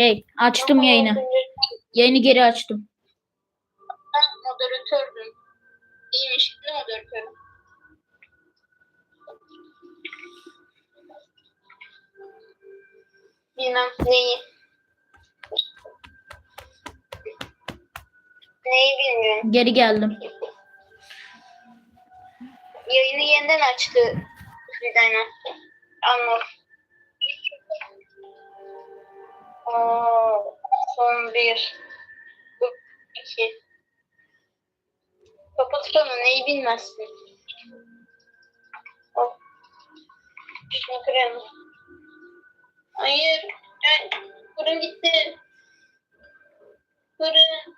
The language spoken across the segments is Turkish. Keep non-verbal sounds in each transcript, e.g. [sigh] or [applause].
Hey, açtım yayını. Yayını geri açtım. Ben moderatördüm. Mi moderatörüm? Bilmem neyi. Neyi bilmiyorum. Geri geldim. Yayını yeniden açtı Fidan'a. Anlar. Aa, son bir. Bu iki. Kapat konu neyi bilmezsin. Hop. Şunu kıralım. Hayır. Ben, fırın gitti. Fırın.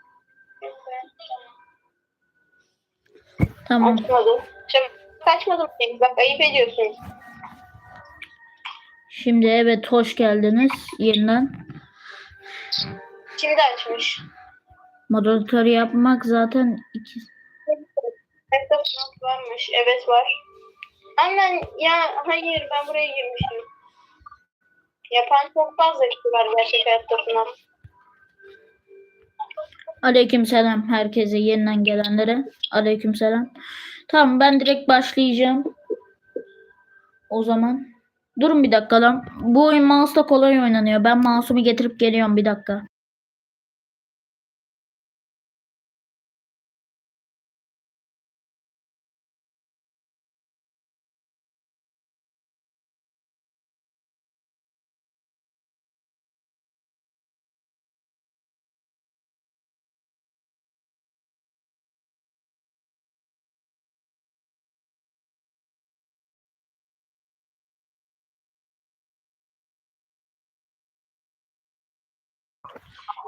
Tamam. Açmadım. Şimdi kaçmadım. Bak ayıp ediyorsun. Şimdi evet hoş geldiniz yeniden. Şimdi açmış. Moderatör yapmak zaten iki... Laptop not varmış. Evet var. Aman ya hayır ben buraya girmişim. Yapan çok fazla kişi var gerçek hayatta sınav. Aleykümselam herkese yeniden gelenlere. Aleykümselam. Tamam ben direkt başlayacağım. O zaman. Durun bir dakika lan. Bu oyun mouse'da kolay oynanıyor. Ben mouse'umu getirip geliyorum bir dakika.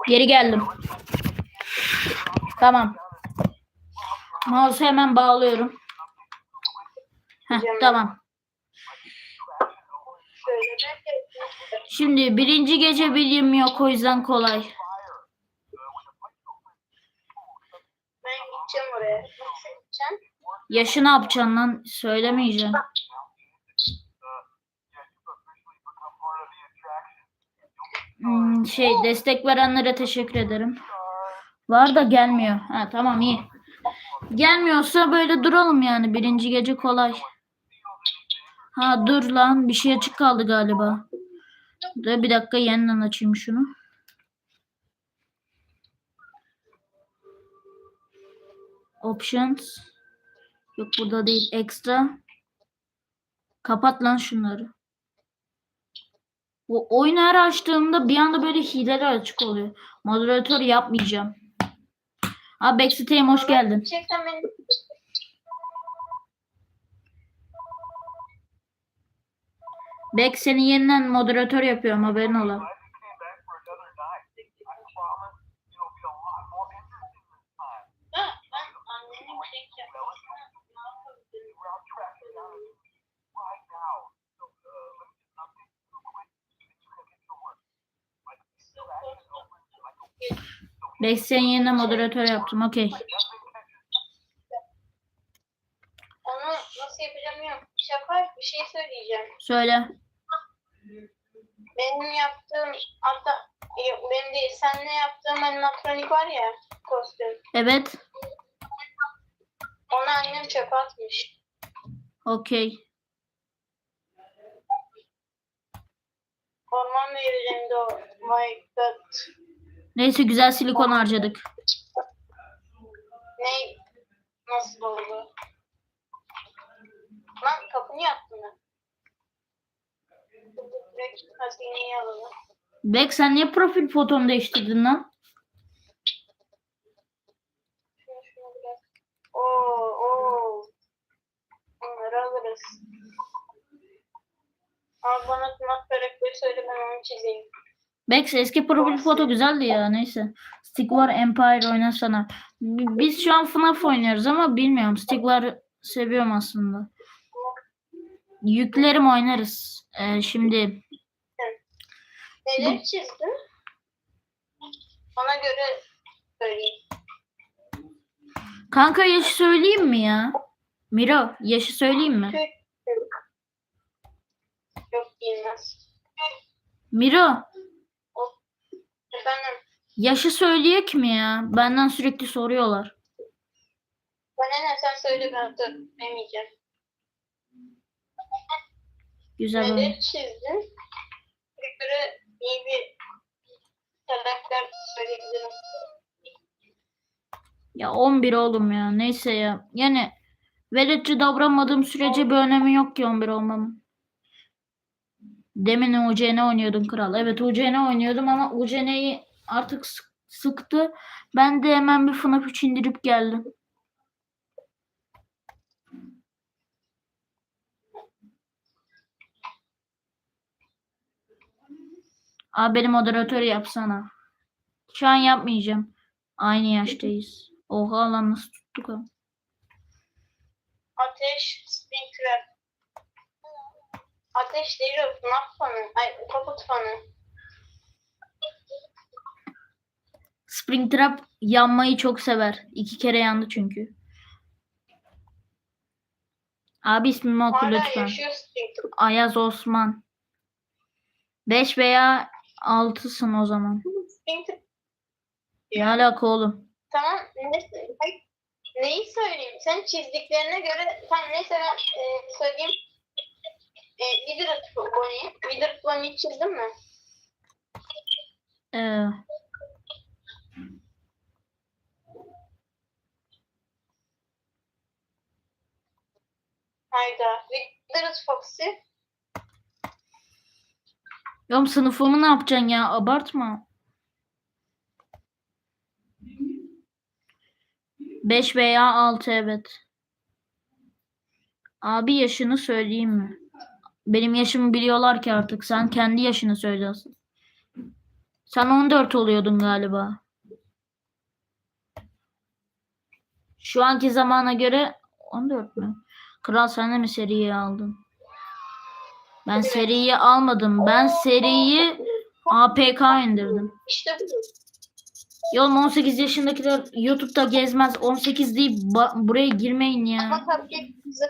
Geri geldim. Tamam. Mouse'u hemen bağlıyorum. Heh, tamam. Şimdi birinci gece bilgim yok o yüzden kolay. ben gideceğim oraya. Nasıl gideceğim? Yaşı ne yapacaksın lan? Söylemeyeceğim. Şey destek verenlere teşekkür ederim. Var da gelmiyor. Ha tamam iyi. Gelmiyorsa böyle duralım yani. Birinci gece kolay. Ha dur lan bir şey açık kaldı galiba. Dur bir dakika yeniden açayım şunu. Options. Yok burada değil. Extra. Kapat lan şunları. Bu oyunu her açtığımda bir anda böyle hileler açık oluyor. Moderatör yapmayacağım. Abi Backstate'e hoş geldin. Beck seni yeniden moderatör yapıyorum haberin ola. Ha, ben annenin kek yapmasına ne yapabilirim? Beck seni yeniden moderatör yaptım. Okey. Onu nasıl yapacağım bilmiyorum. Şaka bir şey söyleyeceğim. Söyle. Benim yaptığım hatta yok, benim değil sen ne yaptığım animatronik var ya kostüm. Evet. Onu annem çöpe atmış. Okey. Orman meyvelerinde o. God. Neyse güzel silikon harcadık. Ne? Nasıl oldu? Lan kapını yaptın mı? Direkt hazineyi alalım. Beck sen niye profil fotonu değiştirdin lan? Şunu şunu biraz. Oo oo. Onları alırız. Al bana tırnak karakteri söyle ben onu çizeyim. Beck eski profil foto güzeldi ya neyse. Stick War Empire oynasana. B- Biz şu an FNAF oynuyoruz ama bilmiyorum. Stick War seviyorum aslında. Yüklerim oynarız. Ee, şimdi Neler çizdin? Ona göre söyleyeyim. kanka yaşı söyleyeyim mi ya? Miro yaşı söyleyeyim mi? Yok bilmez. Miro Efendim. Yaşı söyleyek mi ya? Benden sürekli soruyorlar. Bana ne sen söyle ben demeyeceğim. Güzel oyun. Neleri çizdin? Göre iyi bir karakter söyleyebilirim. Ya 11 oğlum ya. Neyse ya. Yani veletçi davranmadığım sürece bir önemi yok ki 11 olmamın. Demin UCN oynuyordun kral. Evet UCN oynuyordum ama UCN'yi artık sık- sıktı. Ben de hemen bir FNAF 3 indirip geldim. Abi benim moderatörü yapsana. Şu an yapmayacağım. Aynı yaştayız. Oha lan nasıl tuttuk ha. Ateş Springtrap. Ateş değil o FNAF fanı. Ay Kaput fanı. Springtrap yanmayı çok sever. İki kere yandı çünkü. Abi ismimi oku Hala lütfen. yaşıyor Springtrap. Ayaz Osman. 5 veya 6'sın o zaman. Springtrap. Ne alaka oğlum? Tamam. Ne, neyi söyleyeyim? Sen çizdiklerine göre tamam neyse ben e, söyleyeyim. E, Wither Bunny. Wither Bunny'i çizdin mi? Ee, Hayda. Wither Foxy. oğlum sınıfımı ne yapacaksın ya? Abartma. 5 veya 6 evet. Abi yaşını söyleyeyim mi? Benim yaşımı biliyorlar ki artık. Sen kendi yaşını söylüyorsun. Sen 14 oluyordun galiba. Şu anki zamana göre 14 mü? Kral sen de mi seriyi aldın? Ben seriyi almadım. Ben seriyi APK indirdim. İşte. Yolum 18 yaşındakiler YouTube'da gezmez. 18 deyip buraya girmeyin ya. Ama Cupcake güzel.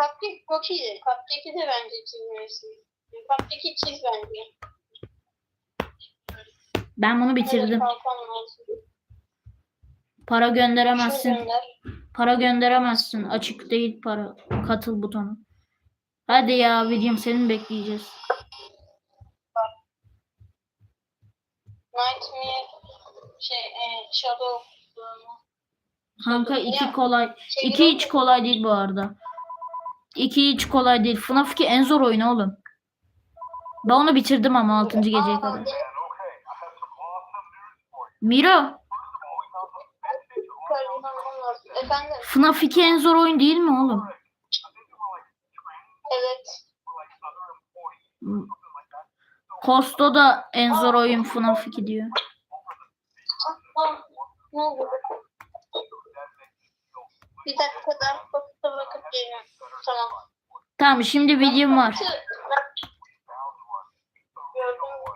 Cupcake çok iyi. Cupcake'i de bence çizmiyorsun. Cupcake'i çiz bence. Ben bunu bitirdim. Para gönderemezsin. gönder. Para gönderemezsin. Açık değil para. Katıl butonu. Hadi ya videom senin bekleyeceğiz. Nightmare şey e, Shadow Kanka iki kolay. şey İki hiç kolay değil bu arada. İki hiç kolay değil. FNAF 2 en zor oyun oğlum. Ben onu bitirdim ama 6. geceye kadar. Miro. Efendim FNAF 2 en zor oyun değil mi oğlum? evet. Kosto da en zor oyun FNAF 2 diyor. Aa, ne oldu? Bir dakika daha bakıp bakıp geliyorum. Tamam. Tamam şimdi videom var.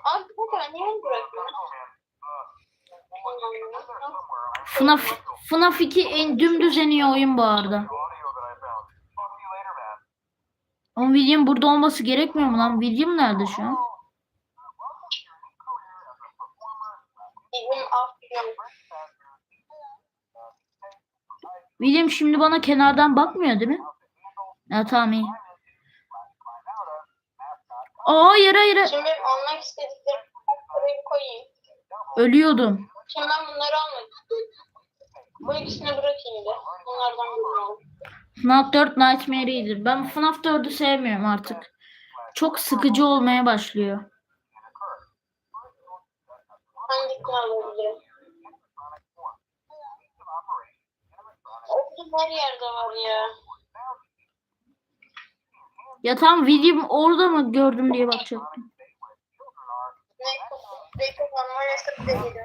Abi bu kadar niye onu bırakıyorsun? FNAF, FNAF 2 en dümdüz en iyi oyun bu arada. Ama videom burada olması gerekmiyor mu lan? Videom nerede şu an? Affediyorum. Videom şimdi bana kenardan bakmıyor değil mi? Ya tamam iyi. Aa hayır hayır. Şimdi almak istediklerimi buraya koyayım. Ölüyordum. Şimdi ben bunları almak istiyorum. Bu ikisini bırakayım da. Bunlardan birini al. FNAF 4 Nightmare iyidir. Ben FNAF 4'ü sevmiyorum artık. Çok sıkıcı olmaya başlıyor. Hangisini alabilirim? Oğlum her yerde var ya. Ya tam videom orada mı gördüm diye bakacaktım.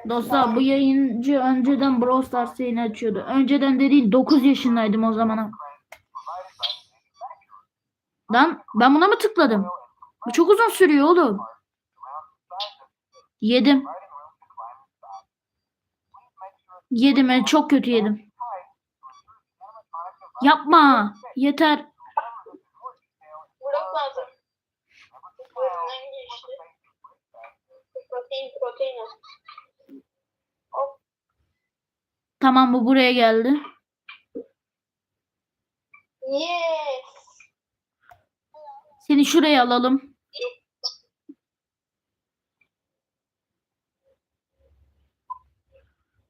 Dostlar bu yayıncı önceden Brawl Stars yayını açıyordu. Önceden de değil 9 yaşındaydım o zamana. Lan ben buna mı tıkladım? Bu çok uzun sürüyor oğlum. Yedim. Yedim ben çok kötü yedim. Yapma. Yeter. Blok lazım. Geçti. Hop. Tamam bu buraya geldi. Yes. Seni şuraya alalım.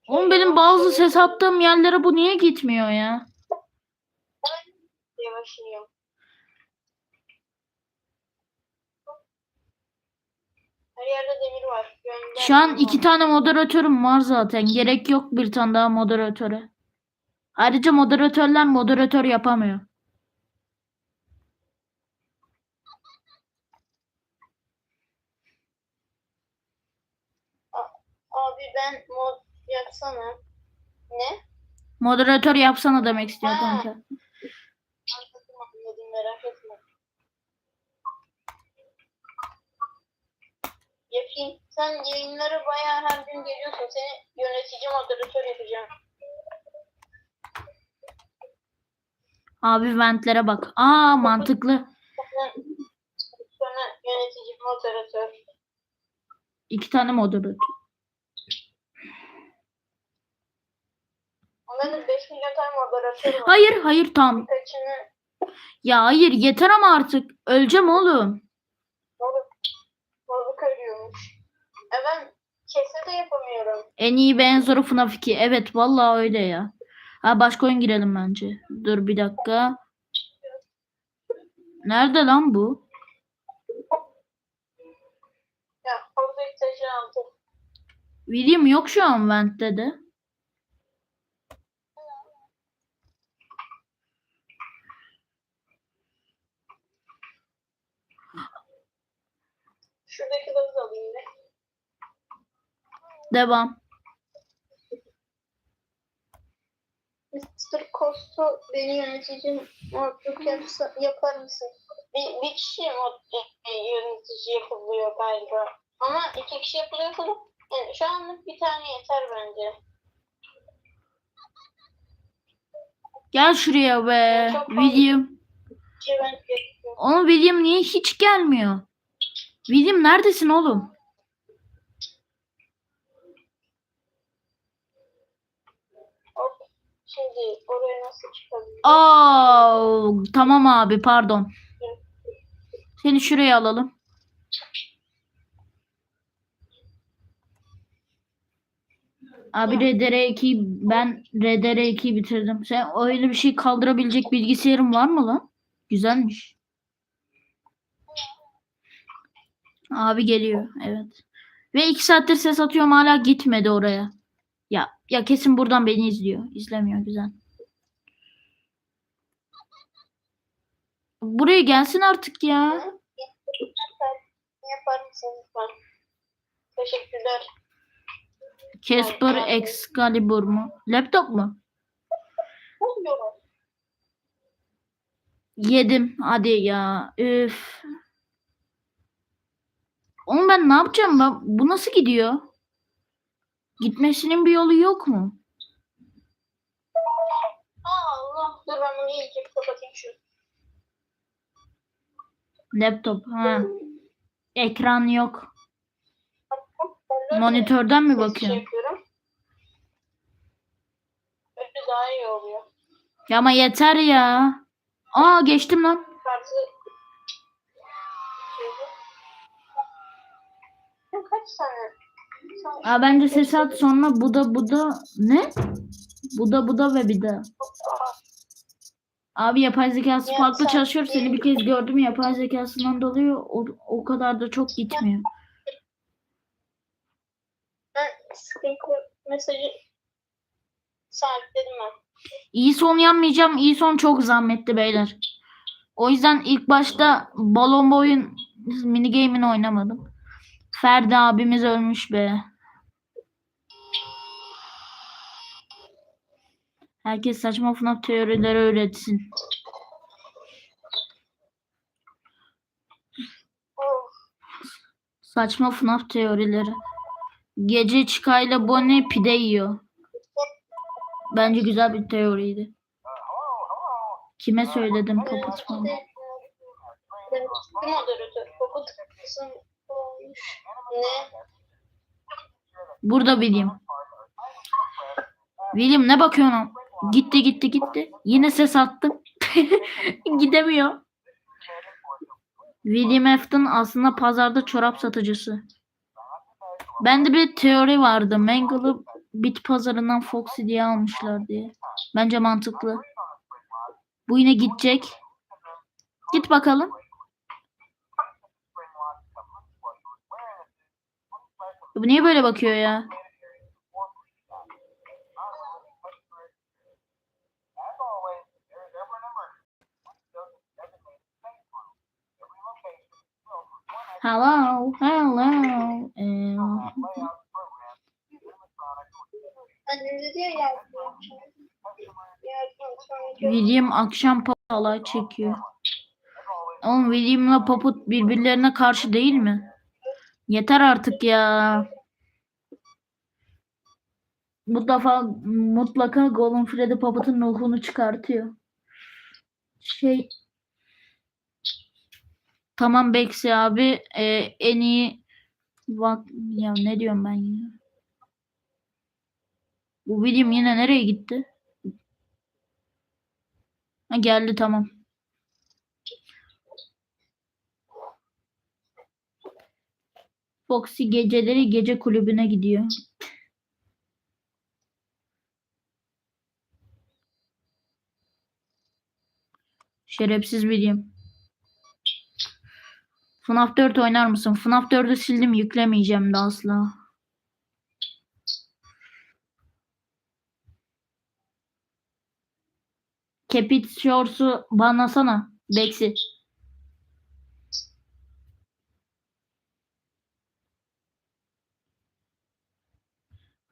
Oğlum benim bazı ses attığım yerlere bu niye gitmiyor ya? İniyorum. Her yerde demir var. Gönder. Şu an iki tane moderatörüm var zaten. Gerek yok bir tane daha moderatöre. Ayrıca moderatörler moderatör yapamıyor. Abi ben mod yapsana. Ne? Moderatör yapsana demek istiyor Ha. kanka. Merak etme. Yapayım. Sen yayınları bayağı her gün geliyorsun. Seni yönetici moderatör yapacağım. Abi ventlere bak. Aa mantıklı. Sonra, yönetici moderatör. İki tane moderatör. Onların 5 milyon tane moderatörü var. Hayır hayır tam. Kaçını Ya hayır yeter ama artık. Öleceğim oğlum. moruk, moruk arıyormuş. E ben kese de yapamıyorum. En iyi ve en zoru FNAF 2. Evet vallahi öyle ya. Ha başka oyun girelim bence. Dur bir dakika. Nerede lan bu? Ya orada ihtiyacı aldım. William yok şu an Vent'te de. Şuradaki kızı alayım ne? Devam. Mr. Costo beni yönetici modluk yapsa, yapar mısın? Bir, bir kişi mod e, yönetici yapılıyor galiba. Ama iki kişi yapılıyorsa da yani şu anlık bir tane yeter bence. Gel şuraya be. Çok. William. Oğlum William niye hiç gelmiyor? William neredesin oğlum? Şimdi oraya nasıl çıkabilirim? Aa, tamam abi pardon. Seni şuraya alalım. Abi RDR2 ben RDR2'yi bitirdim. Sen öyle bir şey kaldırabilecek bilgisayarın var mı lan? Güzelmiş. Abi geliyor. Evet. Ve iki saattir ses atıyorum hala gitmedi oraya. Ya ya kesin buradan beni izliyor. İzlemiyor güzel. Buraya gelsin artık ya. Teşekkürler. Casper Excalibur mu? Laptop mu? Yedim. Hadi ya. Üf. Oğlum ben ne yapacağım? Ben, bu nasıl gidiyor? Gitmesinin bir yolu yok mu? Allah dur ben bunu iyice kapatayım şu. Laptop. Ha. Ekran yok. Monitörden mi Şey bakıyorsun? Öyle daha iyi oluyor. Ya ama yeter ya. Aa geçtim lan. Kartı Sen- Aa bence ses at sonra bu da bu da ne? Bu da bu da ve bir daha. Abi yapay zekası Ya farklı sen- çalışıyor. Seni bir kez gördüm yapay zekasından dolayı o, o kadar da çok gitmiyor. Ben mesajı ben. İyi son yanmayacağım. İyi son çok zahmetli beyler. O yüzden ilk başta balon boyun mini game'ini oynamadım. Ferdi abimiz ölmüş be. Herkes saçma FNAF teorileri öğretsin. Saçma FNAF teorileri. Gece çıkayla Bonnie pide yiyor. Bence güzel bir teoriydi. Kime söyledim ben bir moderatör. Ne? Burada William. William ne bakıyorsun? Gitti gitti gitti. Yine ses attım. [laughs] Gidemiyor. William Afton aslında pazarda çorap satıcısı. Bende bir teori vardı. Mangle'ı bit pazarından Foxy diye almışlar diye. Bence mantıklı. Bu yine gidecek. Git bakalım. Bu niye böyle bakıyor ya? Hello, hello. Gör- William akşam pop alay çekiyor. Oğlum William'la Poput birbirlerine karşı değil mi? Yeter artık ya. Defa mutlaka Golden Freddy Puppet'ın ruhunu çıkartıyor. Şey Tamam Bexi abi e, en iyi bak ya ne diyorum ben ya. Bu William yine nereye gitti? Ha, geldi tamam. Foxy geceleri gece kulübüne gidiyor. Şerefsiz William. FNAF 4 oynar mısın? FNAF 4'ü sildim yüklemeyeceğim de asla. Kepit Shores'u banlasana. Bexi.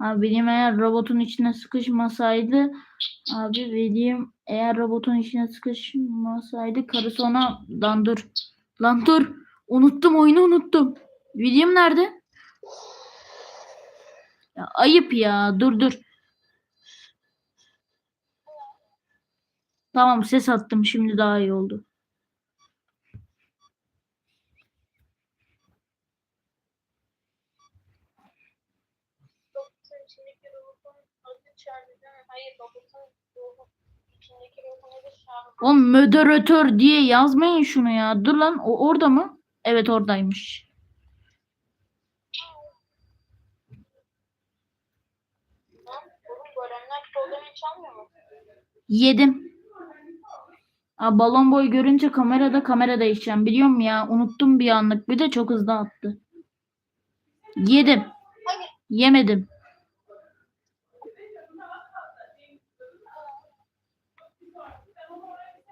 Abi William eğer robotun içine sıkışmasaydı abi William eğer robotun içine sıkışmasaydı karısı ona lan dur lan dur unuttum oyunu unuttum William nerede? Ya ayıp ya dur dur Tamam ses attım şimdi daha iyi oldu. Robotun içindeki robotun adı Charlie değil mi? Hayır robotun ruhu içindeki ruhun adı Charlie. Oğlum moderatör diye yazmayın şunu ya. Dur lan o orada mı? Evet oradaymış. Yedim. Aa, balon boy görünce kamerada kamera değişeceğim. Biliyorum ya. Unuttum bir anlık. Bir de çok hızlı attı. Yedim. Yemedim.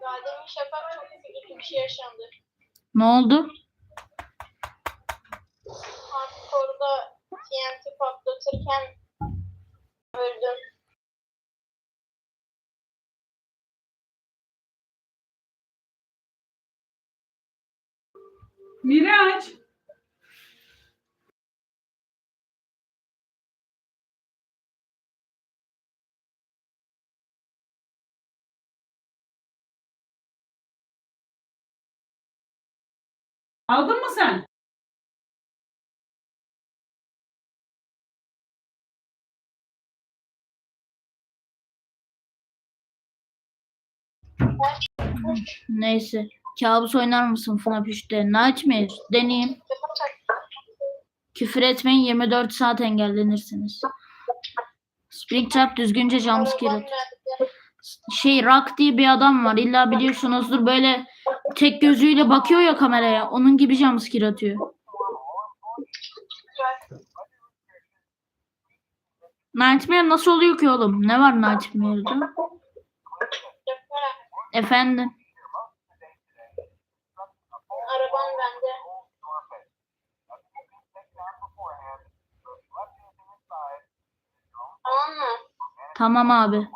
Daha demin şafak çok kötü bir şey yaşandı. Ne oldu? Hardcore'da TNT patlatırken öldüm. Miraç. Aldın mı sen? Neyse. Kabus oynar mısın FNAF 3'te? Nightmare. Deneyeyim. Küfür etmeyin 24 saat engellenirsiniz. Springtrap düzgünce jumpscare at. Şey Rock diye bir adam var. İlla biliyorsunuzdur böyle tek gözüyle bakıyor ya kameraya. Onun gibi jumpscare atıyor. Nightmare nasıl oluyor ki oğlum? Ne var Nightmare'da? Efendim. Arabam bende. Tamam mı? Tamam abi.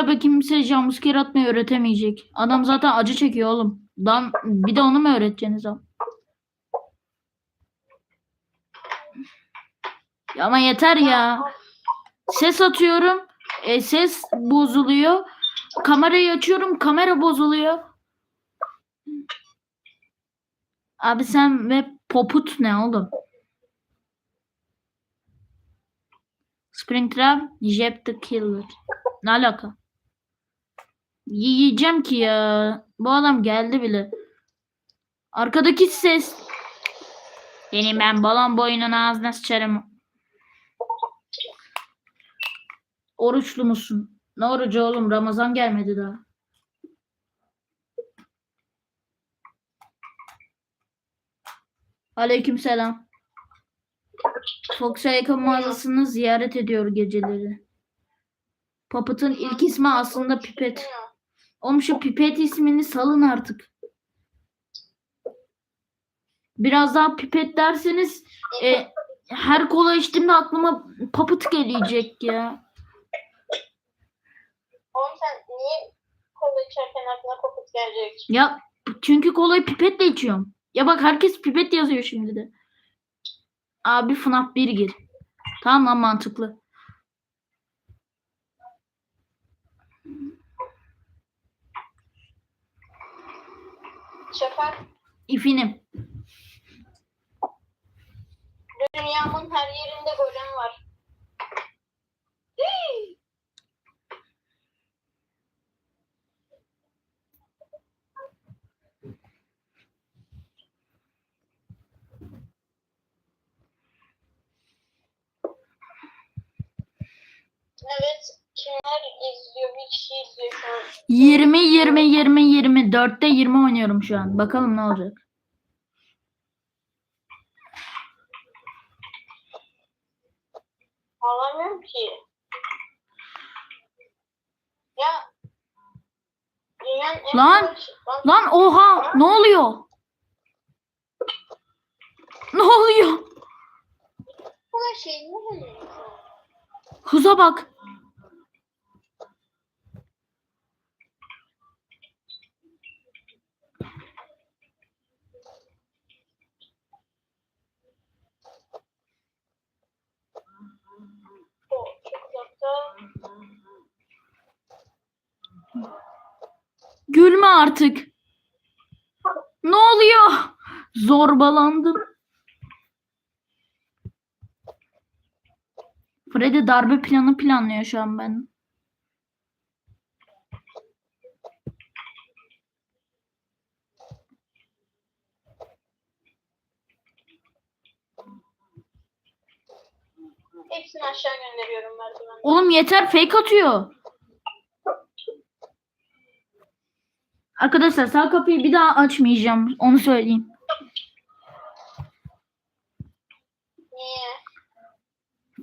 Springtrap'e kimse jumpscare atmayı öğretemeyecek. Adam zaten acı çekiyor oğlum. Dan bir de onu mu öğreteceksiniz abi? Ama yeter ya. Ses atıyorum. E, ses bozuluyor. kamerayı açıyorum kamera bozuluyor. Abi sen ve poput ne oğlum? Springtrap, Jeb the Killer. Ne alaka? Yiyeceğim ki ya. Bu adam geldi bile. Arkadaki ses. Benim ben balon boyunun ağzına sıçarım. Oruçlu musun? Ne orucu oğlum? Ramazan gelmedi daha. Aleykümselam. Fox'a yakın mağazasını ziyaret ediyor geceleri. Puppet'ın ilk ismi aslında Pipet. Oğlum şu Pipet ismini salın artık. Biraz daha Pipet derseniz e, her kola içtiğimde aklıma Puppet gelecek ya. Oğlum sen niye kola içerken aklına kokut gelecek? Ya çünkü kolayı pipetle içiyorum. Ya bak herkes pipet yazıyor şimdi de. Abi FNAF 1 gir. Tamam lan mantıklı. Şafak, İfinim. dünyamın her yerinde golem var. Hii! Evet, kimler izliyor? Bir kişi izliyor şu an. 20 20 20 20 4'te 20 oynuyorum şu an. Bakalım ne olacak. Ağlamıyorum ki. Ya. Dünyanın en Lan! kolay Lan, oha ne oluyor? Ne oluyor? kolay şey ne oluyor? Hıza bak. Gülme artık. Ne oluyor? Zorbalandım. Freddy darbe planı planlıyor şu an ben. Hepsini aşağı gönderiyorum merdivenden. Oğlum yeter fake atıyor. Arkadaşlar sağ kapıyı bir daha açmayacağım. Onu söyleyeyim. Niye?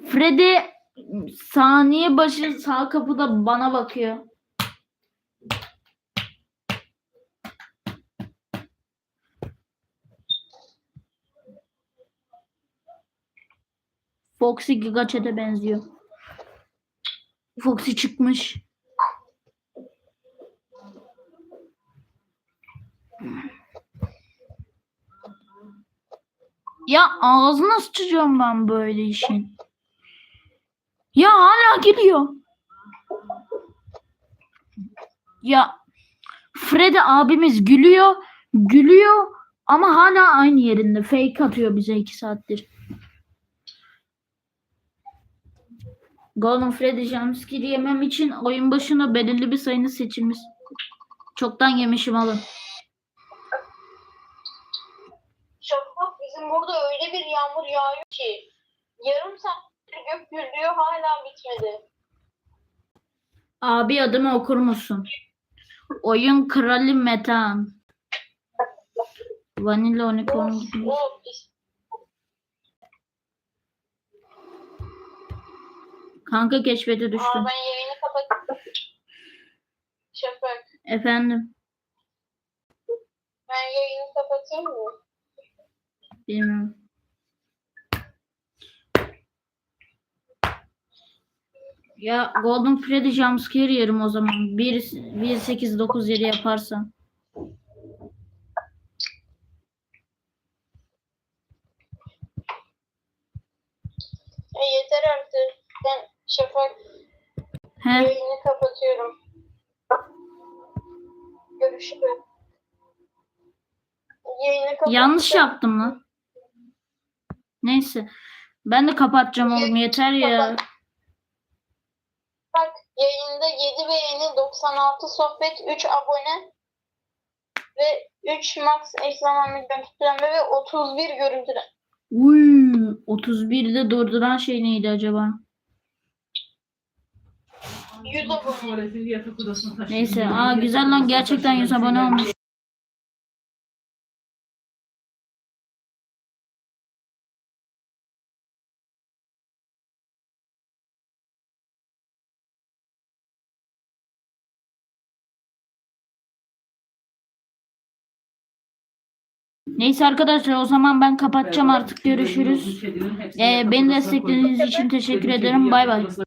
Freddy saniye başı sağ kapıda bana bakıyor. Foxy Giga Chat'e benziyor. Foxy çıkmış. Ya ağzına sıçacağım ben böyle işin. Ya hala gülüyor. Ya Freddy abimiz gülüyor, gülüyor ama hala aynı yerinde. Fake atıyor bize iki saattir. Golden Freddy jumpscare yemem için oyun başına belirli bir sayının seçilmiş. Çoktan yemişim alın. Şafak bizim burada öyle bir yağmur yağıyor ki. Yarım saattir gök gürlüyor hala bitmedi. Abi adımı okur musun? Oyun kralı Metan. Vanilla Unicorn. Of of. Kanka keşfete düştüm. Aa, ben yayını kapat. Şafak Efendim. ben yayını kapatayım mı? Bilmiyorum. Ya Golden Freddy jumpscare yerim o zaman. 1 1 8 9 7 yaparsan. E, yeter artık. Ben Şafak He. yayını kapatıyorum. Görüşürüz. Yayını kapat. Yanlış yaptım lan. Neyse. Ben de kapatacağım oğlum yeter ya. Bak yayında 7 beğeni, 96 sohbet, 3 abone ve 3 max eş zamanlı görüntülenme ve 31 görüntülenme. Uy, 31'de durduran şey neydi acaba? 100 abone. Tuvaletini yatak odasına taşıdım. Neyse. Aa güzel lan gerçekten 100 abone olmuş. Neyse arkadaşlar o zaman ben kapatacağım artık görüşürüz. Ee, beni desteklediğiniz için teşekkür ederim. Bay bay.